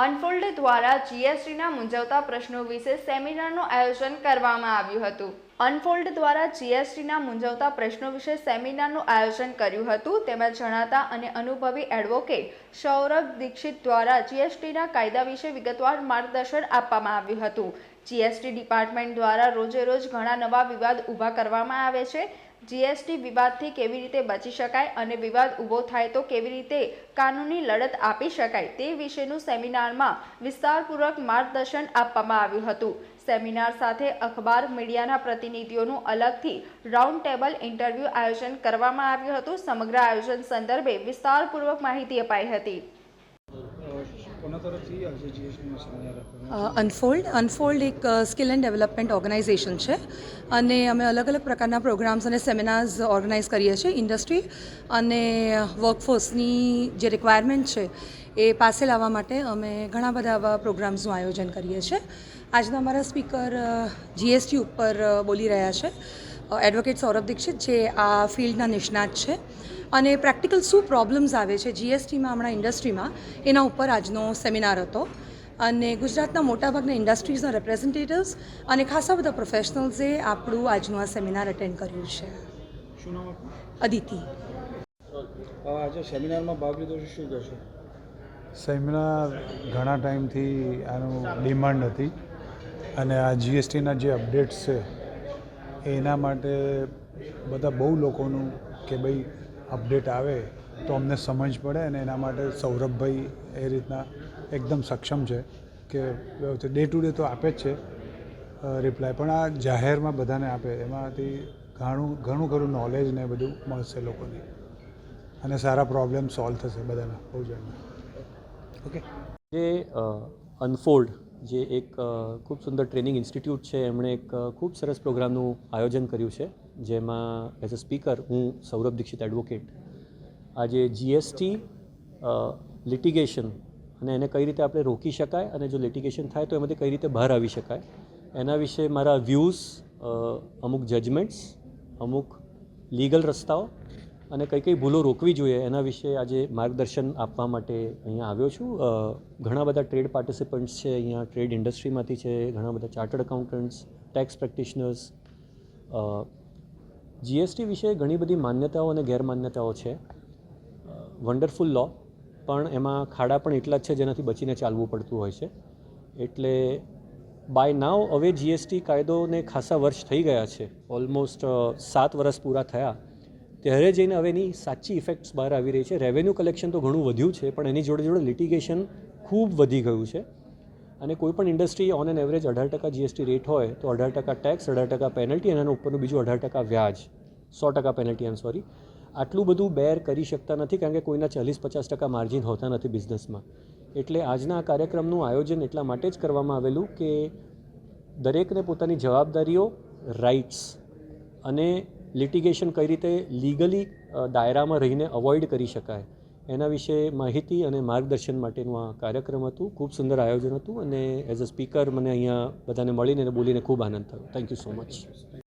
Unfold દ્વારા જીએસટીના મૂંઝવતા પ્રશ્નો વિશે સેમિનારનું આયોજન કરવામાં આવ્યું હતું. અનફોલ્ડ દ્વારા જીએસટીના મૂંઝવતા પ્રશ્નો વિશે સેમિનારનું આયોજન કર્યું હતું. તેમાં જણાતા અને અનુભવી એડવોકેટ સૌરભ દીક્ષિત દ્વારા જીએસટીના કાયદા વિશે વિગતવાર માર્ગદર્શન આપવામાં આવ્યું હતું. જીએસટી ડિપાર્ટમેન્ટ દ્વારા રોજે રોજ ઘણા નવા વિવાદ ઊભા કરવામાં આવે છે. જીએસટી વિવાદથી કેવી રીતે બચી શકાય અને વિવાદ ઊભો થાય તો કેવી રીતે કાનૂની લડત આપી શકાય તે વિશેનું સેમિનારમાં વિસ્તારપૂર્વક માર્ગદર્શન આપવામાં આવ્યું હતું. સેમિનાર સાથે અખબાર મીડિયાના પ્રતિનિધિઓનું અલગથી રાઉન્ડ ટેબલ ઇન્ટરવ્યૂ આયોજન કરવામાં આવ્યું હતું. સમગ્ર આયોજન સંદર્ભે વિસ્તારપૂર્વક માહિતી અપાઈ હતી કોના તરફથી આજે જીએસટીમાં સેમિનાર આપવામાં અનફોલ્ડ અનફોલ્ડ એક સ્કિલ એન્ડ ડેવલપમેન્ટ ઓર્ગેનાઇઝેશન છે. અને અમે અલગ અલગ પ્રકારના પ્રોગ્રામ્સ અને સેમિનાર્સ ઓર્ગેનાઇઝ કરીએ છીએ. ઇન્ડસ્ટ્રી અને વર્કફોર્સની જે રિક્વાયરમેન્ટ છે, એ પાસે લાવવા માટે અમે ઘણા બધા આવા પ્રોગ્રામ્સનું આયોજન કરીએ છીએ. આજના અમારા સ્પીકર જીએસટી ઉપર બોલી રહ્યા છે. એડવોકેટ સૌરભ દીક્ષિત, જે આ ફિલ્ડના નિષ્ણાત છે. અને પ્રેક્ટિકલ શું પ્રોબ્લેમ્સ આવે છે જીએસટીમાં હમણાં ઇન્ડસ્ટ્રીમાં એના ઉપર આજનો સેમિનાર હતો. અને ગુજરાતના મોટાભાગના ઇન્ડસ્ટ્રીઝના રિપ્રેઝેન્ટેટિવ્સ અને ખાસા બધા પ્રોફેશનલ્સે આપણું આજનું આ સેમિનાર અટેન્ડ કર્યું છે. શું નામ આપનું? અદિતિ. આજે સેમિનારમાં ભાગ લીધો છે શું કહેશો? સેમિનાર ઘણા ટાઈમથી આનું ડિમાન્ડ હતી અને આ જીએસટીના જે અપડેટ્સ છે એના માટે બધા બહુ લોકોનું કે ભાઈ અપડેટ આવે તો અમને સમજ પડે અને એના માટે સૌરભભાઈ એ રીતના એકદમ સક્ષમ છે કે ડે ટુ ડે તો આપે જ છે રિપ્લાય પણ આ જાહેરમાં બધાને આપે. એમાંથી ઘણું ઘણું ખરું નોલેજ ને બધું મળશે લોકોને. અને સારા પ્રોબ્લેમ સોલ્વ થશે બધાના, બહુ જણના ઓકે જે અનફોલ્ડ જે એક ખૂબ સુંદર ટ્રેનિંગ ઇન્સ્ટિટ્યૂટ છે, એમણે એક ખૂબ સરસ પ્રોગ્રામનું આયોજન કર્યું છે. જેમાં એઝ અ સ્પીકર હું સૌરભ દીક્ષિત એડવોકેટ આજે જીએસટી લિટિગેશન અને એને કઈ રીતે આપણે રોકી શકાય અને જો લિટિગેશન થાય તો એમાંથી કઈ રીતે બહાર આવી શકાય, એના વિશે મારા વ્યૂઝ અમુક જજમેન્ટ્સ અમુક લીગલ રસ્તાઓ અને કઈ કઈ ભૂલો રોકવી જોઈએ એના વિશે આજે માર્ગદર્શન આપવા માટે અહીંયા આવ્યો છું. ઘણા બધા ટ્રેડ પાર્ટિસિપન્ટ્સ છે અહીંયા ટ્રેડ ઇન્ડસ્ટ્રીમાંથી છે, ઘણા બધા chartered accountants tax practitioners GST વિશે ઘણી બધી માન્યતાઓ અને ગેરમાન્યતાઓ છે. વન્ડરફુલ લો પણ એમાં ખાડા પણ એટલા જ છે જેનાથી બચીને ચાલવું પડતું હોય છે. એટલે બાય નાવ હવે જીએસટી કાયદોને ખાસા વર્ષ થઈ ગયા છે. ઓલમોસ્ટ સાત વર્ષ પૂરા થયા. ત્યારે જઈને હવે એની સાચી ઇફેક્ટ્સ બહાર આવી રહી છે. રેવન્યુ કલેક્શન તો ઘણું વધ્યું છે, પણ એની જોડે જોડે લિટિગેશન ખૂબ વધી ગયું છે. અને કોઈ પણ ઇન્ડસ્ટ્રી ઓન એન એવરેજ અઢાર ટકા જીએસટી રેટ હોય તો અઢાર ટકા ટેક્સ અઢાર ટકા પેનલ્ટી અને એના ઉપરનું બીજું અઢાર ટકા વ્યાજ. સો ટકા પેનલ્ટી એમ સોરી આટલું બધું બેર કરી શકતા નથી કારણ કે કોઈના ચાલીસ પચાસ ટકા માર્જિન હોતા નથી બિઝનેસમાં એટલે આજના આ કાર્યક્રમનું આયોજન એટલા માટે જ કરવામાં આવેલું કે દરેકને પોતાની જવાબદારીઓ રાઇટ્સ અને લિટિગેશન કઈ રીતે લીગલી દાયરામાં રહીને અવોઇડ કરી શકાય. એના વિશે માહિતી અને માર્ગદર્શન માટેનું આ કાર્યક્રમ હતું. ખૂબ સુંદર આયોજન હતું અને એઝ અ સ્પીકર મને અહીંયા બધાને મળીને બોલીને ખૂબ આનંદ થયો. Thank you so much